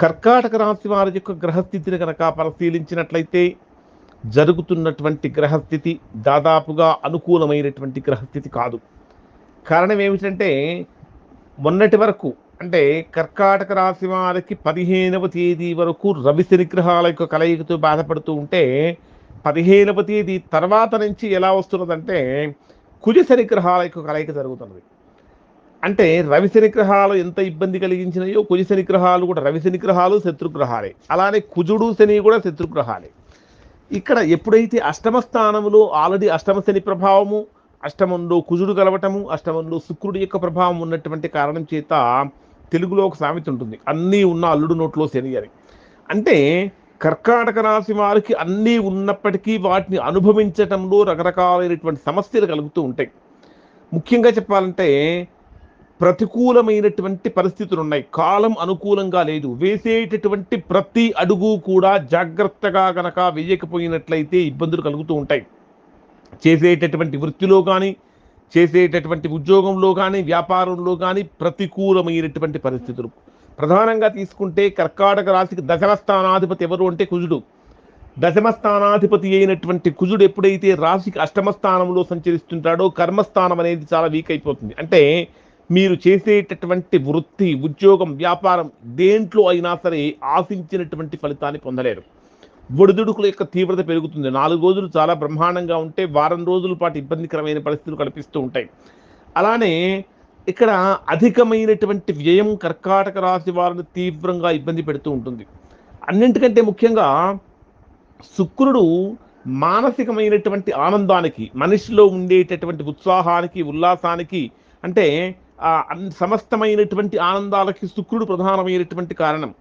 కర్కాటక రాశి వారి యొక్క గ్రహస్థితిని కనుక పరిశీలించినట్లయితే జరుగుతున్నటువంటి గ్రహస్థితి దాదాపుగా అనుకూలమైనటువంటి గ్రహస్థితి కాదు. కారణం ఏమిటంటే మొన్నటి వరకు అంటే కర్కాటక రాశి వారికి పదిహేనవ తేదీ వరకు రవి శనిగ్రహాల యొక్క కలయికతో బాధపడుతూ ఉంటే పదిహేనవ తేదీ తర్వాత నుంచి ఎలా వస్తున్నదంటే కుజ శనిగ్రహాల యొక్క కలయిక జరుగుతున్నది. అంటే రవి శనిగ్రహాలు ఎంత ఇబ్బంది కలిగించినాయో కుజ శనిగ్రహాలు కూడా రవి శనిగ్రహాలు శత్రుగ్రహాలే అలానే కుజుడు శని కూడా శత్రుగ్రహాలే ఇక్కడ ఎప్పుడైతే అష్టమ స్థానంలో ఆల్రెడీ అష్టమ శని ప్రభావము అష్టమంలో కుజుడు కలవటము అష్టమంలో శుక్రుడి యొక్క ప్రభావం ఉన్నటువంటి కారణం చేత తెలుగులో ఒక సామెత ఉంటుంది అన్నీ ఉన్న అల్లుడు నోట్లో శని అని. అంటే కర్కాటక రాశి వారికి అన్నీ ఉన్నప్పటికీ వాటిని అనుభవించటంలో రకరకాలైనటువంటి సమస్యలు కలుగుతూ ఉంటాయి. ముఖ్యంగా చెప్పాలంటే ప్రతికూలమైనటువంటి పరిస్థితులు ఉన్నాయి కాలం అనుకూలంగా లేదు. వేసేటటువంటి ప్రతి అడుగు కూడా జాగ్రత్తగా గనక వేయకపోయినట్లయితే ఇబ్బందులు కలుగుతూ ఉంటాయి. చేసేటటువంటి వృత్తిలో కానీ చేసేటటువంటి ఉద్యోగంలో కానీ వ్యాపారంలో కానీ ప్రతికూలమైనటువంటి పరిస్థితులు. ప్రధానంగా తీసుకుంటే కర్కాటక రాశికి దశమ స్థానాధిపతి ఎవరు అంటే కుజుడు. దశమ స్థానాధిపతి అయినటువంటి కుజుడు ఎప్పుడైతే రాశికి అష్టమ స్థానంలో సంచరిస్తుంటాడో కర్మస్థానం అనేది చాలా వీక్ అయిపోతుంది. అంటే మీరు చేసేటటువంటి వృత్తి ఉద్యోగం వ్యాపారం దేంట్లో అయినా సరే ఆశించినటువంటి ఫలితాన్ని పొందలేరు. ఒడిదుడుకుల యొక్క తీవ్రత పెరుగుతుంది. నాలుగు రోజులు చాలా బ్రహ్మాండంగా ఉంటే వారం రోజుల పాటు ఇబ్బందికరమైన పరిస్థితులు కనిపిస్తూ ఉంటాయి. అలానే ఇక్కడ అధికమైనటువంటి వ్యయం కర్కాటక రాశి వారిని తీవ్రంగా ఇబ్బంది పెడుతూ ఉంటుంది. అన్నింటికంటే ముఖ్యంగా శుక్రుడు మానసికమైనటువంటి ఆనందానికి మనిషిలో ఉండేటటువంటి ఉత్సాహానికి ఉల్లాసానికి అంటే సమస్తమైనటువంటి ఆనందాలకి శుక్రుడు ప్రధానమైనటువంటి కారణం.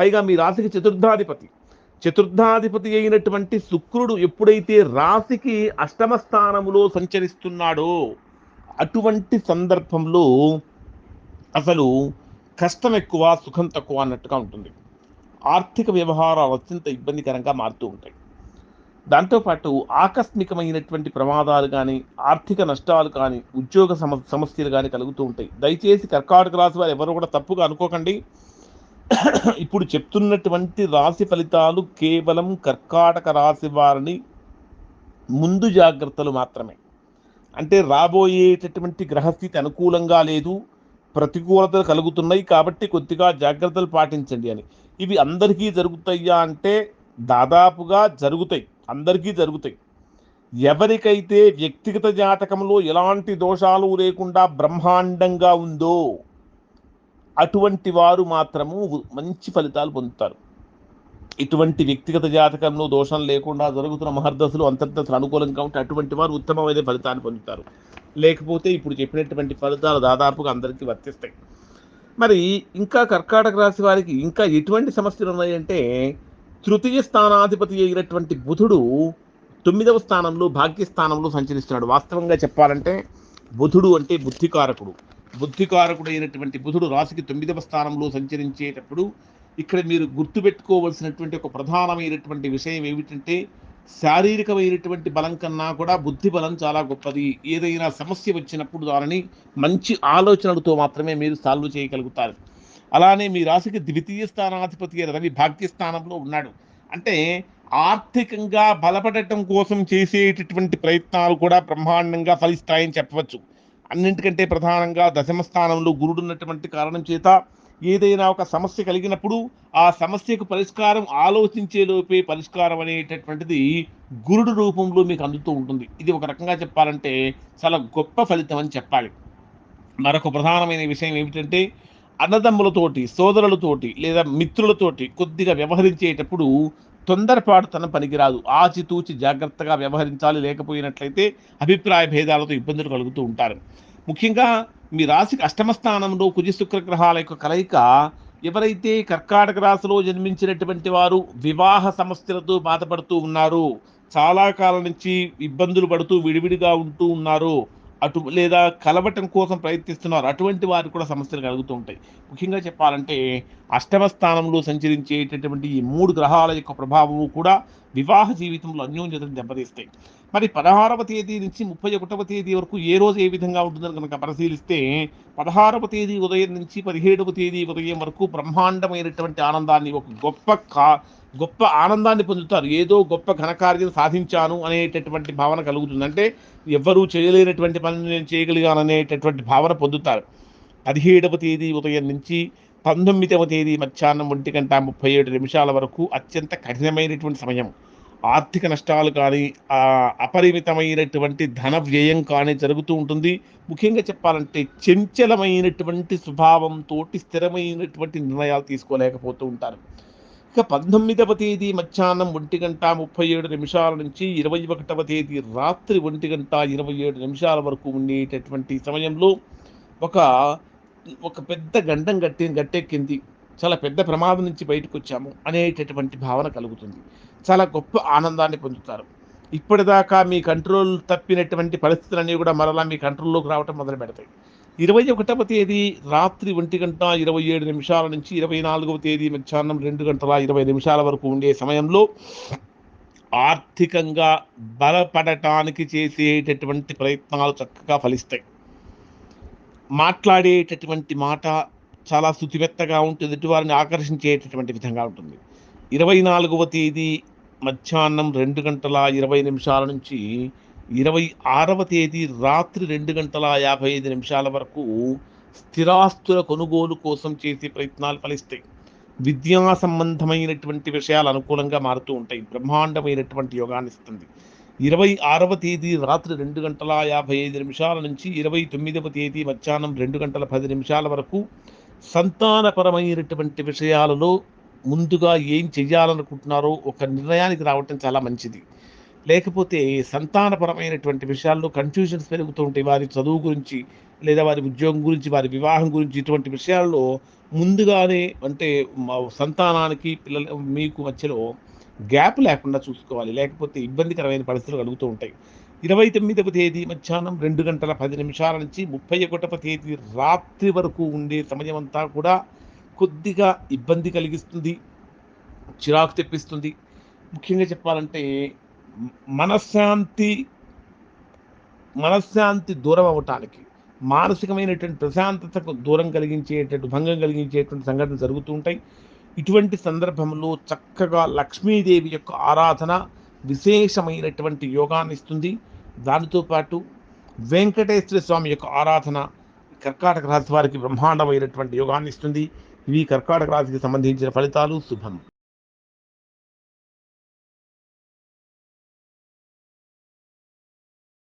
పైగా మీ రాశికి చతుర్థాధిపతి. చతుర్థాధిపతి అయినటువంటి శుక్రుడు ఎప్పుడైతే రాశికి అష్టమ స్థానములో సంచరిస్తున్నాడో అటువంటి సందర్భంలో అసలు కష్టం ఎక్కువ సుఖం తక్కువ అన్నట్టుగా ఉంటుంది. ఆర్థిక వ్యవహారాలు అత్యంత ఇబ్బందికరంగా మారుతూ ఉంటాయి. దాంతోపాటు ఆకస్మికమైనటువంటి ప్రమాదాలు కానీ ఆర్థిక నష్టాలు కానీ ఉద్యోగ సమ సమస్యలు కానీ కలుగుతూ ఉంటాయి. దయచేసి కర్కాటక రాశి వారు ఎవరు కూడా తప్పుగా అనుకోకండి. ఇప్పుడు చెప్తున్నటువంటి రాశి ఫలితాలు కేవలం కర్కాటక రాశి వారిని ముందు జాగ్రత్తలు మాత్రమే. అంటే రాబోయేటటువంటి గ్రహస్థితి అనుకూలంగా లేదు ప్రతికూలతలు కలుగుతున్నాయి కాబట్టి కొద్దిగా జాగ్రత్తలు పాటించండి అని. ఇవి అందరికీ జరుగుతాయా అంటే దాదాపుగా జరుగుతాయి. అందరికీ జరుగుతాయి. ఎవరికైతే వ్యక్తిగత జాతకంలో ఎలాంటి దోషాలు లేకుండా బ్రహ్మాండంగా ఉందో అటువంటి వారు మాత్రము మంచి ఫలితాలు పొందుతారు. ఇటువంటి వ్యక్తిగత జాతకంలో దోషం లేకుండా జరుగుతున్న మహర్దశలు అంతర్దశలు అనుకూలంగా ఉంటే అటువంటి వారు ఉత్తమమైన ఫలితాన్ని పొందుతారు. లేకపోతే ఇప్పుడు చెప్పినటువంటి ఫలితాలు దాదాపుగా అందరికీ వర్తిస్తాయి. మరి ఇంకా కర్కాటక రాశి వారికి ఇంకా ఎటువంటి సమస్యలు ఉన్నాయంటే తృతీయ స్థానాధిపతి అయినటువంటి బుధుడు తొమ్మిదవ స్థానంలో భాగ్యస్థానంలో సంచరిస్తున్నాడు. వాస్తవంగా చెప్పాలంటే బుధుడు అంటే బుద్ధికారకుడు. బుద్ధికారకుడు అయినటువంటి బుధుడు రాశికి తొమ్మిదవ స్థానంలో సంచరించేటప్పుడు ఇక్కడ మీరు గుర్తుపెట్టుకోవలసినటువంటి ఒక ప్రధానమైనటువంటి విషయం ఏమిటంటే శారీరకమైనటువంటి బలం కన్నా కూడా బుద్ధి బలం చాలా గొప్పది. ఏదైనా సమస్య వచ్చినప్పుడు దానిని మంచి ఆలోచనలతో మాత్రమే మీరు సాల్వ్ చేయగలుగుతారు. అలానే మీ రాశికి ద్వితీయ స్థానాధిపతి రవి భాగ్య స్థానంలో ఉన్నాడు. అంటే ఆర్థికంగా బలపడటం కోసం చేసేటటువంటి ప్రయత్నాలు కూడా బ్రహ్మాండంగా ఫలిస్తాయని చెప్పవచ్చు. అన్నింటికంటే ప్రధానంగా దశమ స్థానంలో గురుడు ఉన్నటువంటి కారణం చేత ఏదైనా ఒక సమస్య కలిగినప్పుడు ఆ సమస్యకు పరిష్కారం ఆలోచించే లోపే పరిష్కారం అనేటటువంటిది గురుడు రూపంలో మీకు అందుతూ ఉంటుంది. ఇది ఒక రకంగా చెప్పాలంటే చాలా గొప్ప ఫలితం అని చెప్పాలి. మరొక ప్రధానమైన విషయం ఏమిటంటే అన్నదమ్ములతోటి సోదరులతోటి లేదా మిత్రులతోటి కొద్దిగా వ్యవహరించేటప్పుడు తొందరపాటుతనం పనికిరాదు. ఆచితూచి జాగ్రత్తగా వ్యవహరించాలి లేకపోయినట్లయితే అభిప్రాయ భేదాలతో ఇబ్బందులు కలుగుతూ ఉంటారు. ముఖ్యంగా మీ రాశికి అష్టమ స్థానంలో కుజ గ్రహాల యొక్క కలయిక ఎవరైతే కర్కాటక రాశిలో జన్మించినటువంటి వారు వివాహ సమస్యలతో బాధపడుతూ ఉన్నారు చాలా కాలం నుంచి ఇబ్బందులు పడుతూ విడివిడిగా ఉంటూ ఉన్నారు అటు లేదా కలవటం కోసం ప్రయత్నిస్తున్నారు. అటువంటి వారికి కూడా సమస్యలు కలుగుతూ ఉంటాయి. ముఖ్యంగా చెప్పాలంటే అష్టమ స్థానంలో సంచరించేటటువంటి ఈ మూడు గ్రహాల యొక్క ప్రభావము కూడా వివాహ జీవితంలో అన్యోన్యతను దెబ్బతీస్తాయి మరి పదహారవ తేదీ నుంచి ముప్పై ఒకటవ తేదీ వరకు ఏ రోజు ఏ విధంగా ఉంటుందని కనుక పరిశీలిస్తే పదహారవ తేదీ ఉదయం నుంచి పదిహేడవ తేదీ ఉదయం వరకు బ్రహ్మాండమైనటువంటి ఆనందాన్ని ఒక గొప్ప కా గొప్ప ఆనందాన్ని పొందుతారు. ఏదో గొప్ప ఘనకార్యం సాధించాను అనేటటువంటి భావన కలుగుతుంది. అంటే ఎవ్వరూ చేయలేనటువంటి పనిని నేను చేయగలిగాననేటటువంటి భావన పొందుతారు. పదిహేడవ తేదీ ఉదయం నుంచి పంతొమ్మిదవ తేదీ మధ్యాహ్నం ఒంటి గంట ముప్పై ఏడు నిమిషాల వరకు అత్యంత కఠినమైనటువంటి సమయం. ఆర్థిక నష్టాలు కానీ అపరిమితమైనటువంటి ధన వ్యయం కానీ జరుగుతూ ఉంటుంది. ముఖ్యంగా చెప్పాలంటే చంచలమైనటువంటి స్వభావంతో స్థిరమైనటువంటి నిర్ణయాలు తీసుకోలేకపోతూ ఉంటారు. ఇక పంతొమ్మిదవ తేదీ మధ్యాహ్నం ఒంటి గంట ముప్పై ఏడు నిమిషాల నుంచి ఇరవై ఒకటవ తేదీ రాత్రి ఒంటి గంట ఇరవై ఏడు నిమిషాల వరకు ఉండేటటువంటి సమయంలో ఒక ఒక పెద్ద గండం గట్టి గట్టెక్కింది. చాలా పెద్ద ప్రమాదం నుంచి బయటకు వచ్చాము అనేటటువంటి భావన కలుగుతుంది. చాలా గొప్ప ఆనందాన్ని పొందుతారు. ఇప్పటిదాకా మీ కంట్రోల్ తప్పినటువంటి పరిస్థితులన్నీ కూడా మరలా మీ కంట్రోల్లోకి రావటం మొదలు పెడతాయి. ఇరవై ఒకటవ తేదీ రాత్రి ఒంటి గంట ఇరవై ఏడు నిమిషాల నుంచి ఇరవై నాలుగవ తేదీ మధ్యాహ్నం రెండు గంటల ఇరవై నిమిషాల వరకు ఉండే సమయంలో ఆర్థికంగా బలపడటానికి చేసేటటువంటి ప్రయత్నాలు చక్కగా ఫలిస్తాయి. మాట్లాడేటటువంటి మాట చాలా శుతిమెత్తగా ఉంటుంది. ఎదుటివారిని ఆకర్షించేటటువంటి విధంగా ఉంటుంది. ఇరవై నాలుగవ తేదీ మధ్యాహ్నం రెండు గంటల ఇరవై నిమిషాల నుంచి ఇరవై ఆరవ తేదీ రాత్రి రెండు గంటల యాభై ఐదు నిమిషాల వరకు స్థిరాస్తుల కొనుగోలు కోసం చేసే ప్రయత్నాలు ఫలిస్తాయి. విద్యా సంబంధమైనటువంటి విషయాలు అనుకూలంగా మారుతూ ఉంటాయి. బ్రహ్మాండమైనటువంటి యోగాన్ని ఇస్తుంది. ఇరవై ఆరవ తేదీ రాత్రి రెండు గంటల యాభై ఐదు నిమిషాల నుంచి ఇరవై తొమ్మిదవ తేదీ మధ్యాహ్నం రెండు గంటల పది నిమిషాల వరకు సంతానపరమైనటువంటి విషయాలలో ముందుగా ఏం చేయాలనుకుంటున్నారో ఒక నిర్ణయానికి రావటం చాలా మంచిది. లేకపోతే సంతానపరమైనటువంటి విషయాల్లో కన్ఫ్యూజన్స్ పెరుగుతూ ఉంటాయి. వారి చదువు గురించి లేదా వారి ఉద్యోగం గురించి వారి వివాహం గురించి ఇటువంటి విషయాల్లో ముందుగానే అంటే మా సంతానానికి పిల్లల మీకు మధ్యలో గ్యాప్ లేకుండా చూసుకోవాలి. లేకపోతే ఇబ్బందికరమైన పరిస్థితులు కలుగుతూ ఉంటాయి. ఇరవై తొమ్మిదవ తేదీ మధ్యాహ్నం రెండు గంటల పది నిమిషాల నుంచి ముప్పై ఒకటవ తేదీ రాత్రి వరకు ఉండే సమయం అంతా కూడా కొద్దిగా ఇబ్బంది కలిగిస్తుంది. చిరాకు తెప్పిస్తుంది. ముఖ్యంగా చెప్పాలంటే మనశ్శాంతి మనశ్శాంతి దూరం అవ్వటానికి మానసికమైనటువంటి ప్రశాంతతకు దూరం కలిగించేటటువంటి భంగం కలిగించేటువంటి సంఘటనలు జరుగుతూ ఉంటాయి. ఇటువంటి సందర్భంలో చక్కగా లక్ష్మీదేవి యొక్క ఆరాధన విశేషమైనటువంటి యోగాన్ని ఇస్తుంది. దానితో పాటు వెంకటేశ్వర స్వామి యొక్క ఆరాధన కర్కాటక రాశి వారికి బ్రహ్మాండమైనటువంటి యోగాన్ని ఇస్తుంది. ఇవి కర్కాటక రాశికి సంబంధించిన ఫలితాలు శుభం.